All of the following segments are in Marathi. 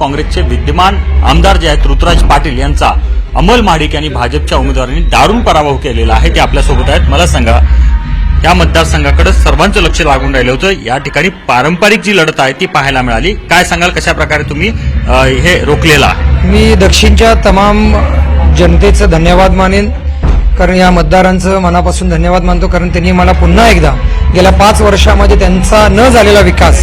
काँग्रेसचे विद्यमान आमदार जे आहेत ऋतुराज पाटील यांचा अमोल महाडिक यांनी भाजपच्या उमेदवारांनी दारुण पराभव केलेला आहे. ते आपल्यासोबत आहेत. मला सांगा या मतदारसंघाकडे सर्वांचं लक्ष लागून राहिलं होतं. या ठिकाणी पारंपरिक जी लढत आहे ती पाहायला मिळाली. काय सांगाल कशा प्रकारे तुम्ही हे रोखलेलं आहे? मी दक्षिणच्या तमाम जनतेचं धन्यवाद मानेन कारण या मतदारांचं मनापासून धन्यवाद मानतो कारण त्यांनी मला पुन्हा एकदा गेल्या पाच वर्षामध्ये त्यांचा न झालेला विकास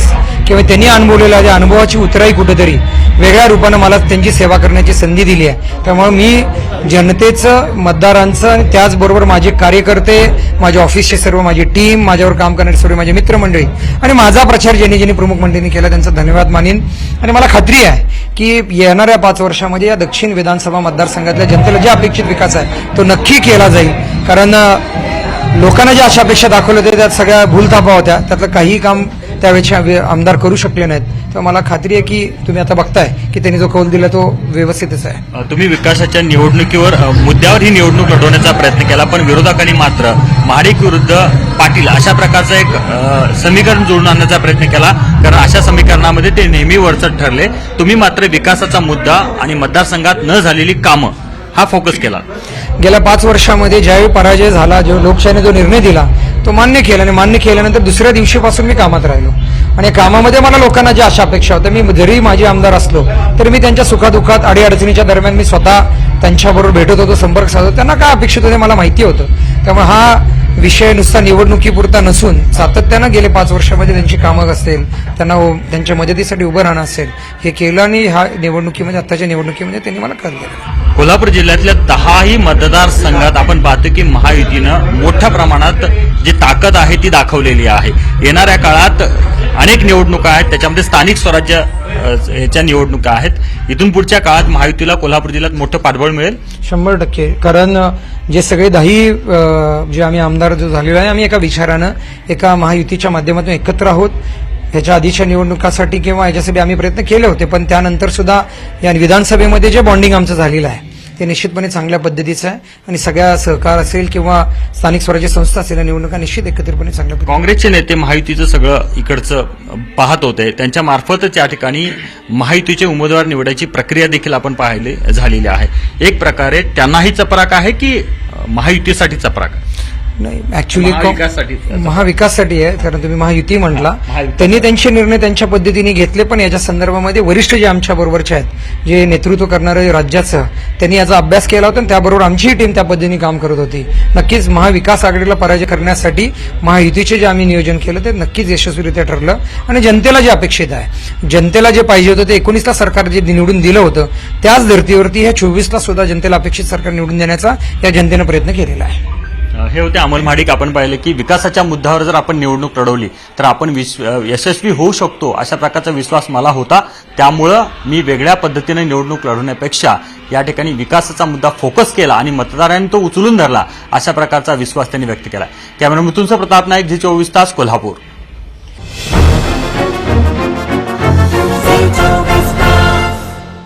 किंवा त्यांनी अनुभवलेल्या त्या अनुभवाची उतराई कुठेतरी वेगळ्या रूपानं मला त्यांची सेवा करण्याची संधी दिली आहे. त्यामुळे मी जनतेचं मतदारांचं आणि त्याचबरोबर माझे कार्यकर्ते माझ्या ऑफिसचे सर्व माझी टीम माझ्यावर काम करणारे सर्व माझे मित्रमंडळी आणि माझा प्रचार ज्यांनी ज्यांनी प्रमुख मंडळींनी केला त्यांचा धन्यवाद मानेन. आणि मला खात्री आहे की येणाऱ्या पाच वर्षामध्ये या दक्षिण विधानसभा मतदारसंघातल्या जनतेला जे अपेक्षित विकास आहे तो नक्की केला जाईल. कारण लोकांना ज्या अशा अपेक्षा दाखवल्या होत्या त्यात सगळ्या भूलथापा होत्या त्यातलं काही काम त्यावेळेचे आमदार करू शकले नाहीत. तर मला खात्री आहे की तुम्ही आता बघताय की त्यांनी जो कौल दिला तो व्यवस्थितच आहे. तुम्ही विकासाच्या निवडणुकीवर मुद्द्यावर ही निवडणूक लढवण्याचा प्रयत्न केला पण विरोधकांनी मात्र महाडिक विरुद्ध पाटील अशा प्रकारचं एक समीकरण जोडून आणण्याचा प्रयत्न केला. कारण अशा समीकरणामध्ये ते नेहमी वरचट ठरले. तुम्ही मात्र विकासाचा मुद्दा आणि मतदारसंघात न झालेली कामं हा फोकस केला. गेल्या पाच वर्षामध्ये ज्यावेळी पराजय झाला जो लोकशाहीने जो निर्णय दिला तो मान्य केला आणि मान्य केल्यानंतर दुसऱ्या दिवशीपासून मी कामात राहिलो. आणि कामामध्ये मला लोकांना ज्या अशा अपेक्षा होत्या मी जरी माझे आमदार असलो तरी मी त्यांच्या सुखादुखात अडीअडचणीच्या दरम्यान मी स्वतः त्यांच्याबरोबर भेटत होतो संपर्क साधतो त्यांना काय अपेक्षित होते मला माहिती होतं. त्यामुळे हा विषय नुसता निवडणुकीपुरता नसून सातत्यानं गेले पाच वर्षामध्ये त्यांची कामं असतील त्यांना त्यांच्या मदतीसाठी उभं राहणं असेल हे केलं आणि ह्या निवडणुकीमध्ये आत्ताच्या निवडणुकीमध्ये त्यांनी मला कल केलं. कोल्हापूर जिल्ह्यातल्या दहाही मतदारसंघात आपण पाहतो की महायुतीनं मोठ्या प्रमाणात जी ताकद आहे ती दाखवलेली आहे. येणाऱ्या काळात अनेक निवडणुका आहेत त्याच्यामध्ये स्थानिक स्वराज्य याच्या निवडणुका आहेत. इथून पुढच्या काळात महायुतीला कोल्हापूर जिल्ह्यात मोठं पाठबळ मिळेल. शंभर टक्के. कारण जे सगळे दही जे आम्ही आमदार जो झालेलो आहे आम्ही एका विचारानं एका महायुतीच्या माध्यमातून एकत्र आहोत. ह्याच्या आधीच्या निवडणुकासाठी किंवा याच्यासाठी आम्ही प्रयत्न केले होते पण त्यानंतर सुद्धा या विधानसभेमध्ये जे बॉन्डिंग आमचं झालेलं आहे ते निश्चितपणे चांगल्या पद्धतीचं आहे. आणि सगळ्या सहकार असेल किंवा स्थानिक स्वराज्य संस्था असेल या निवडणुका निश्चित एकत्रितपणे चांगल्या पद्धतीने काँग्रेसचे नेते महायुतीचं सगळं इकडचं पाहत होते. त्यांच्या मार्फतच या ठिकाणी महायुतीचे उमेदवार निवडायची प्रक्रिया देखील आपण पाहिली झालेली आहे. एक प्रकारे त्यांनाही चपराक आहे की महायुतीसाठी चपराक आहे? नाही ऍक्च्युली महाविकाससाठी. आहे कारण तुम्ही महायुती म्हटला. त्यांनी त्यांचे निर्णय त्यांच्या पद्धतीने घेतले पण याच्या संदर्भामध्ये वरिष्ठ जे आमच्या बरोबरचे आहेत जे नेतृत्व करणारे राज्याचं त्यांनी याचा अभ्यास केला होता आणि त्याबरोबर आमचीही टीम त्या पद्धतीने काम करत होती नक्कीच महाविकास आघाडीला पराजय करण्यासाठी महायुतीचे जे आम्ही नियोजन केलं ते नक्कीच यशस्वीरित्या ठरलं आणि जनतेला जे अपेक्षित आहे जनतेला जे पाहिजे होतं ते एकोणीसला सरकार जे निवडून दिलं होतं त्याच धर्तीवरती ह्या चोवीसला सुद्धा जनतेला अपेक्षित सरकार निवडून देण्याचा या जनतेनं प्रयत्न केलेला आहे हे होते अमोल महाडिक. आपण पाहिले की विकासाच्या मुद्द्यावर जर आपण निवडणूक लढवली तर आपण यशस्वी होऊ शकतो अशा प्रकारचा विश्वास मला होता. त्यामुळं मी वेगळ्या पद्धतीने निवडणूक लढवण्यापेक्षा या ठिकाणी विकासाचा मुद्दा फोकस केला आणि मतदारांनी तो उचलून धरला अशा प्रकारचा विश्वास त्यांनी व्यक्त केला. कॅमेरा मुतुंस प्रताप नाईक झी चोवीस तास कोल्हापूर.